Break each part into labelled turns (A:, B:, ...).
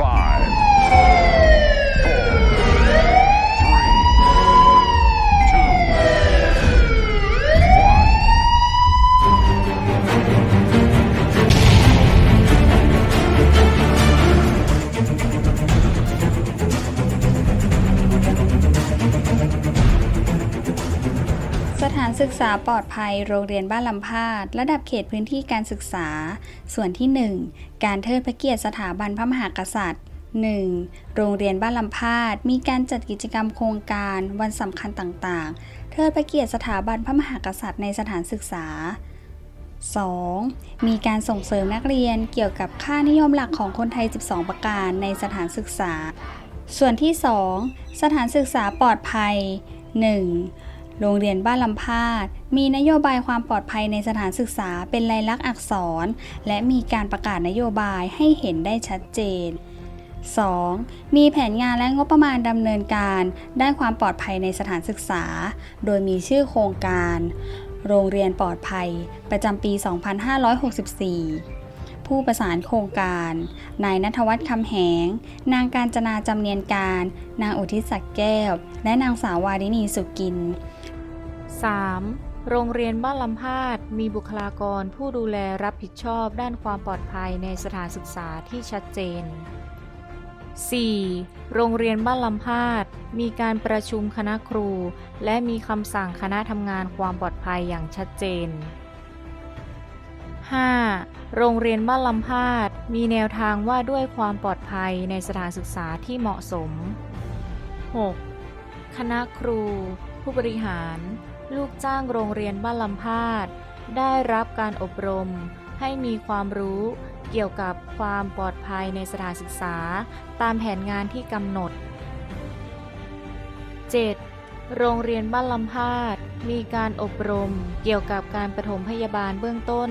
A: Five,
B: ศึกษาปลอดภัยโรงเรียนบ้านลำพาด ระดับเขตพื้นที่การศึกษา ส่วนที่ 1 การเทิดพระเกียรติสถาบันพระมหากษัตริย์ 1. โรงเรียนบ้านลำพาด มีการจัดกิจกรรมโครงการวันสำคัญต่างๆ เทิดพระเกียรติสถาบันพระมหากษัตริย์ในสถานศึกษา 2. มีการส่งเสริมนักเรียนเกี่ยวกับค่านิยมหลักของคนไทย 12 ประการในสถานศึกษา ส่วนที่ 2 สถานศึกษาปลอดภัย 1. โรงเรียนบ้านลำพาด มีนโยบายความปลอดภัยในสถานศึกษาเป็นลายลักษณ์อักษร และมีการประกาศนโยบายให้เห็นได้ชัดเจน 2. มีแผนงานและงบประมาณดำเนินการด้านความปลอดภัยในสถานศึกษา โดยมีชื่อโครงการ โรงเรียนปลอดภัย ประจำปี 2564ผู้ประสานโครงการ นายนัทวัฒน์คำแหง นางการจนาจำเนียนการ นางอุทิศศักดิ์แก้ว และนางสาววารินีสุกิน
C: 3. โรงเรียนบ้านลำพาดมีบุคลากรผู้ดูแลรับผิดชอบด้านความปลอดภัยในสถานศึกษาที่ชัดเจน 4. โรงเรียนบ้านลำพาดมีการประชุมคณะครู และมีคำสั่งคณะทำงานความปลอดภัยอย่างชัดเจน 5. โรงเรียนบ้านลำพาดมีแนวทางว่าด้วยความปลอดภัยในสถานศึกษาที่เหมาะสม 6. คณะครู ผู้บริหาร ลูกจ้างโรงเรียนบ้านลำพาด ได้รับการอบรม ให้มีความรู้เกี่ยวกับความปลอดภัยในสถานศึกษา ตามแผนงานที่กำหนด 7. โรงเรียนบ้านลำพาด มีการอบรมเกี่ยวกับการปฐมพยาบาลเบื้องต้น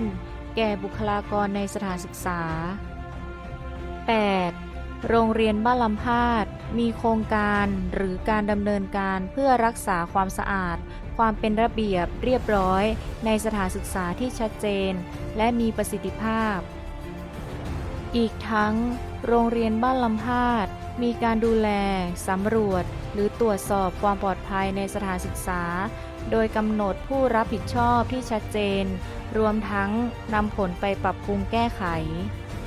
C: แก่บุคลากรในสถานศึกษา 8. โรงเรียนบ้านลำพาดมีโครงการหรือการดำเนินการเพื่อรักษาความสะอาด ความเป็นระเบียบเรียบร้อย ในสถานศึกษาที่ชัดเจน และมีประสิทธิภาพ อีกทั้ง โรงเรียนบ้านลำพาด มีการดูแลสำรวจ หรือตรวจสอบความปลอดภัยในสถานศึกษา โดยกำหนดผู้รับผิดชอบที่ชัดเจน รวมทั้งนำผลไปปรับปรุงแก้ไข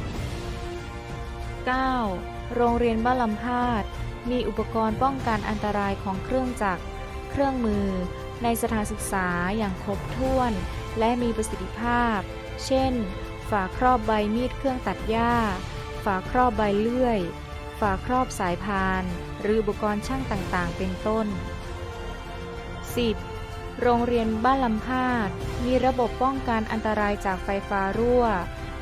C: 9. โรงเรียนบ้านลำพาด มีอุปกรณ์ป้องกันอันตรายของเครื่องจักร เครื่องมือ ในสถานศึกษาอย่างครบถ้วน และมีประสิทธิภาพ เช่น ฝาครอบใบมีดเครื่องตัดหญ้า ฝาครอบใบเลื่อย ฝาครอบสายพาน หรืออุปกรณ์ช่างต่างๆ เป็นต้น 10. โรงเรียนบ้านลำพาด มีระบบป้องกันอันตรายจากไฟฟ้ารั่ว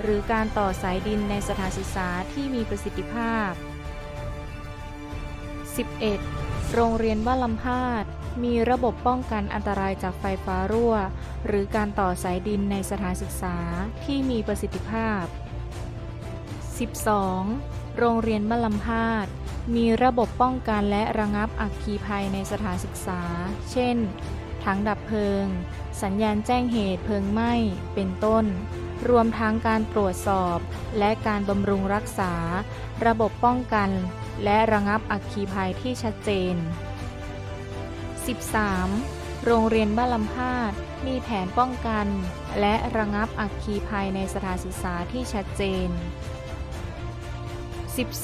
C: หรือการต่อสายดินในสถานศึกษาที่มีประสิทธิภาพ 11. โรงเรียนบ้านลำพาด มีระบบป้องกันอันตรายจากไฟฟ้ารั่ว หรือการต่อสายดินในสถานศึกษาที่มีประสิทธิภาพ 12. โรงเรียนบ้านลำพาด มีระบบป้องกันและระงับอัคคีภัยในสถานศึกษา เช่น ถังดับเพลิง สัญญาณแจ้งเหตุเพลิงไหม้ เป็นต้น รวมทั้งการตรวจสอบ และการบำรุงรักษา ระบบป้องกัน และระงับอัคคีภัยที่ชัดเจน 13. โรงเรียนบ้านลำพาดมีแผนป้องกัน และระงับอัคคีภัยในสถานศึกษาที่ชัดเจน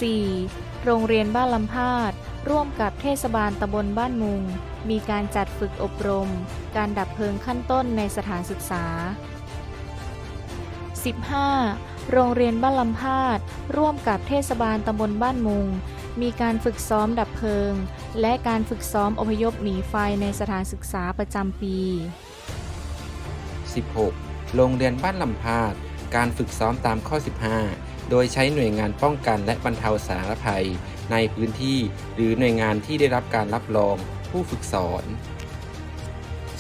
C: 14. โรงเรียนบ้านลำพาดร่วมกับเทศบาลตำบลบ้านมุง มีการจัดฝึกอบรม การดับเพลิงขั้นต้นในสถานศึกษา 15. โรงเรียนบ้านลำพาดร่วมกับเทศบาลตำบลบ้านมุง มีการฝึกซ้อมดับเพลิง และการฝึกซ้อมอพยพหนีไฟในสถานศึกษาประจำปี
D: 16. โรงเรียนบ้านลำพาด การฝึกซ้อมตามข้อ 15 โดยใช้หน่วยงานป้องกันและบรรเทาสาธารณภัย ในพื้นที่หรือหน่วยงานที่ได้รับการรับรองผู้ฝึกสอน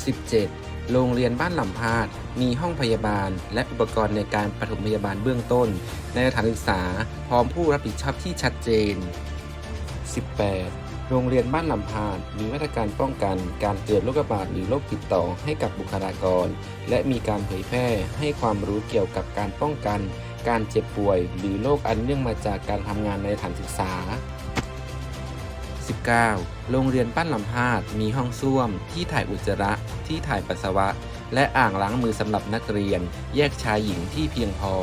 D: 17. โรงเรียนบ้านลำพาด มีห้องพยาบาล และอุปกรณ์ในการปฐมพยาบาลเบื้องต้น ในสถานศึกษา พร้อมผู้รับผิดชอบที่ชัดเจน 18. โรงเรียนบ้านลำพาดมีมาตรการป้องกันการเกิดโรคระบาดหรือโรคติดต่อให้กับบุคลากร และมีการเผยแพร่ให้ความรู้เกี่ยวกับการป้องกัน การเจ็บป่วย หรือโรคอันเนื่องมาจากการทำงานในสถานศึกษา 19. โรงเรียนบ้านลำพาดมีห้องส้วม ที่ถ่ายอุจจาระ ที่ถ่ายปัสสาวะ และอ่างล้างมือสำหรับนักเรียน แยกชายหญิงที่เพียงพอ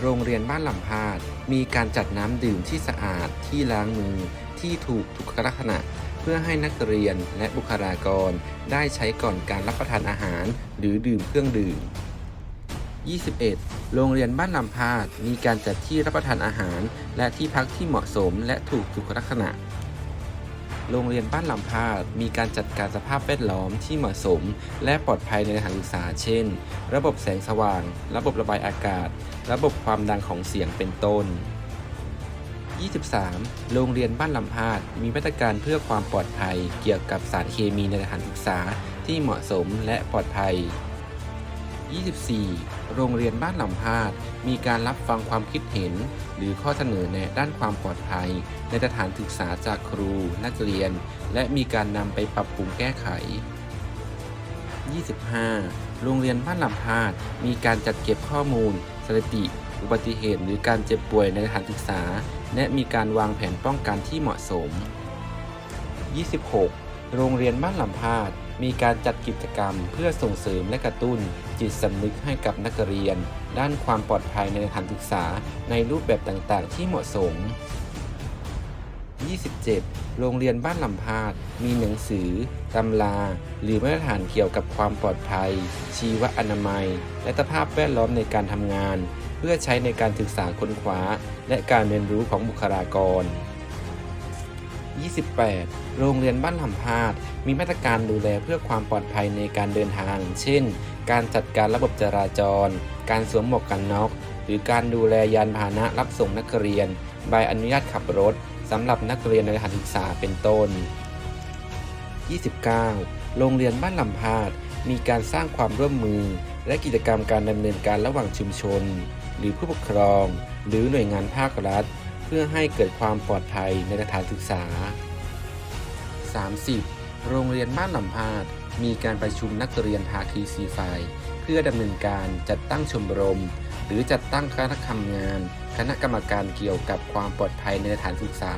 D: โรงเรียนบ้านลำพาด มีการจัดน้ำดื่มที่สะอาดที่ล้างมือที่ถูกทุกลักษณะ เพื่อให้นักเรียนและบุคลากรได้ใช้ก่อนการรับประทานอาหาร หรือดื่มเครื่องดื่ม 21. โรงเรียนบ้านลำพาด มีการจัดที่รับประทานอาหาร และที่พักที่เหมาะสมและถูกสุขลักษณะ โรงเรียนบ้านลำพาดมีการจัดการสภาพแวดล้อมที่เหมาะสม และปลอดภัยในสถานศึกษา เช่น ระบบแสงสว่าง ระบบระบายอากาศ ระบบความดังของเสียงเป็นต้น 23. โรงเรียนบ้านลำพาดมีมาตรการเพื่อความปลอดภัยเกี่ยวกับสารเคมีในสถานศึกษาที่เหมาะสมและปลอดภัย 24. โรงเรียนบ้านลำพาด มีการรับฟังความคิดเห็น หรือข้อเสนอแนะด้านความปลอดภัย ในสถานศึกษาจากครู นักเรียน และมีการนำไปปรับปรุงแก้ไข 25. โรงเรียนบ้านลำพาด มีการจัดเก็บข้อมูล สถิติ อุบัติเหตุ หรือการเจ็บป่วยในสถานศึกษา และมีการวางแผนป้องกันที่เหมาะสม 26. โรงเรียนบ้านลำพาด มีการจัดกิจกรรมเพื่อส่งเสริมและกระตุ้น จิตสำนึกให้กับนักเรียน ด้านความปลอดภัยในสถานศึกษาในรูปแบบต่างๆ ที่เหมาะสม 27. โรงเรียนบ้านลำพาด มีหนังสือ ตำรา หรือมาตรฐานเกี่ยวกับความปลอดภัย ชีวอนามัย และสภาพแวดล้อมในการทำงาน เพื่อใช้ในการศึกษาค้นคว้า และการเรียนรู้ของบุคลากร 28. โรงเรียนบ้านลำพาด มีมาตรการดูแลเพื่อความปลอดภัยในการเดินทาง เช่น การจัดการระบบจราจร การสวมหมวกกันน็อก หรือการดูแลยานพาหนะรับส่งนักเรียน ใบอนุญาตขับรถสำหรับนักเรียนในสถานศึกษาเป็นต้น 29. โรงเรียนบ้านลำพาด มีการสร้างความร่วมมือ และกิจกรรมการดำเนินการระหว่างชุมชน หรือผู้ปกครอง หรือหน่วยงานภาครัฐ พื่อให้เกิดความปลอดภัยในสถานศึกษา 30. โรงเรียนบ้านลำพาดมีการประชุมนักเรียนภาคีซีไฟเพื่อดำเนินการจัดตั้งชมรม หรือจัดตั้งคณะทำงาน คณะกรรมการเกี่ยวกับความปลอดภัยในสถานศึกษา